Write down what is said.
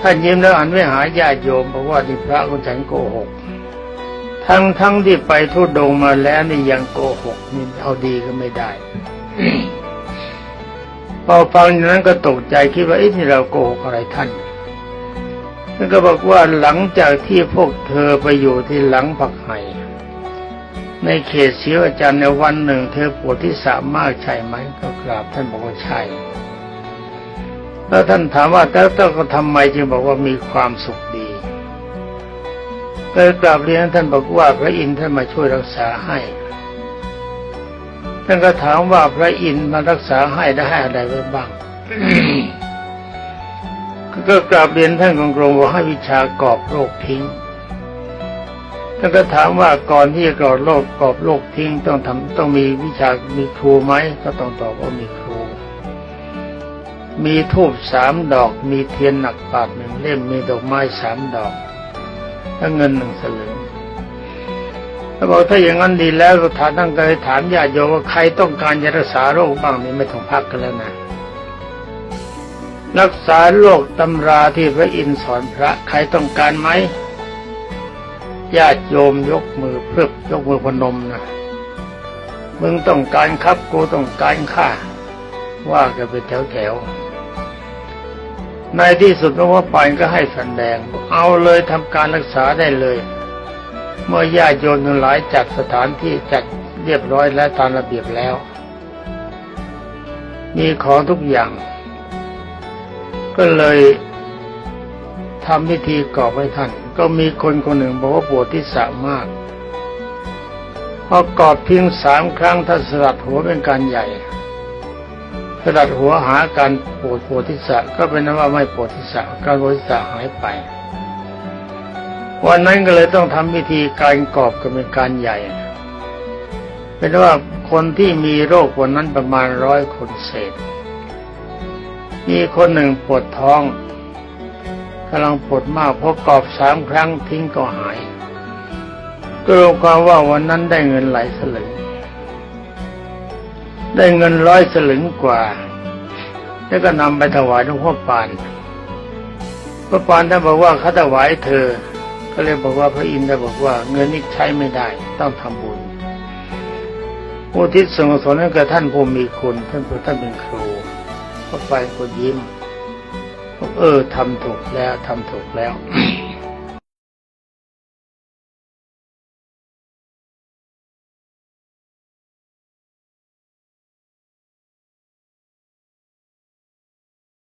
ท่านยิ้มแล้วหันไปหายญาติโยมบอกว่าที่พระของฉันโกหก ทั้งทั้งที่ไปทุดงมาแล้วนี่ยังโกหกนี่เอาดีก็ไม่ได้ พอฟังอย่างนั้นก็ตกใจคิดว่าไอ้ที่เราโกหกอะไรท่านท่านก็บอกว่าหลังจากที่พวกเธอไปอยู่ที่หลังผักไห่ในเขตเสียวอาจารย์ในวันหนึ่ง เธอปวดที่สามมากใช่ไหมก็กราบท่านบอกว่าใช่ แล้วท่านถามว่าแล้วเจ้าก็ทำไมจึงบอกว่ามีความสุขดีก็กราบเรียนท่านบอกว่าพระอินทร์ท่านมาช่วยรักษาให้ ท่านก็ถามว่าพระอินทร์มารักษาให้ได้ให้อะไรไว้บ้างก็กราบเรียนท่านของกรมว่าให้วิชากอบโรคทิ้ง ท่านก็ถามว่าก่อนที่จะกอบโรคกอบโรคทิ้งต้องทำต้องมีวิชามีครูไหมก็ต้องตอบว่ามีครู มีทูบสามดอก มีเทียนหนักปากหนึ่งเล่ม มีดอกไม้สามดอกและเงินหนึ่งสลึงถ้าบอกถ้าอย่างนั้นดีแล้วก็ถามตั้งใจถามญาติโยมว่าใครต้องการจะรักษาโรคบ้างนี่ไม่ต้องพักกันแล้วนะ รักษาโรคตำราที่พระอินทร์สอนพระใครต้องการไหมญาติโยมยกมือเพื่อยกมือพนมนะมึงต้องการครับกูต้องการข้าว่ากันเป็นแถวๆ ในที่สุดหลวงพ่อปานก็ให้แดง เอาเลยทำการรักษาได้เลย เมื่อญาติโยมทั้งหลายจัดสถานที่จัดเรียบร้อยและตามระเบียบแล้ว มีของทุกอย่าง ก็เลยทำพิธีกรอบให้ท่าน ก็มีคนคนหนึ่งบอกว่าปวดที่สามากพอกอดเพียงสามครั้งท่านสลัดหัวเป็นการใหญ่ สลัดหัวหาการปวดปวดที่สะก็เป็นนั้นว่าไม่ปวดที่สะการปวดที่สะหายไป วันนั้นก็เลยต้องทำพิธีการกอบกันเป็นการใหญ่ เป็นว่าคนที่มีโรควันนั้นประมาณร้อยคนเศษ มีคนหนึ่งปวดท้องกำลังปวดมากพอกอบสามครั้งทิ้งก็หายก็รวมความว่าวันนั้นได้เงินหลายสลึง ได้เงินร้อยสลึงกว่า แล้วก็นำไปถวายหลวงพ่อปานพระปานท่านบอกว่าเขาถวายเธอ ก็เลยบอกว่าพระอินทร์ได้บอกว่าเงินนี้ใช้ไม่ได้ ต้องทำบุญอุทิศส่วนกุศลให้กับท่านผู้มีคุณท่านผู้ท่านเป็นครูพระปานก็ยิ้มเออทำถูกแล้วทำถูกแล้ว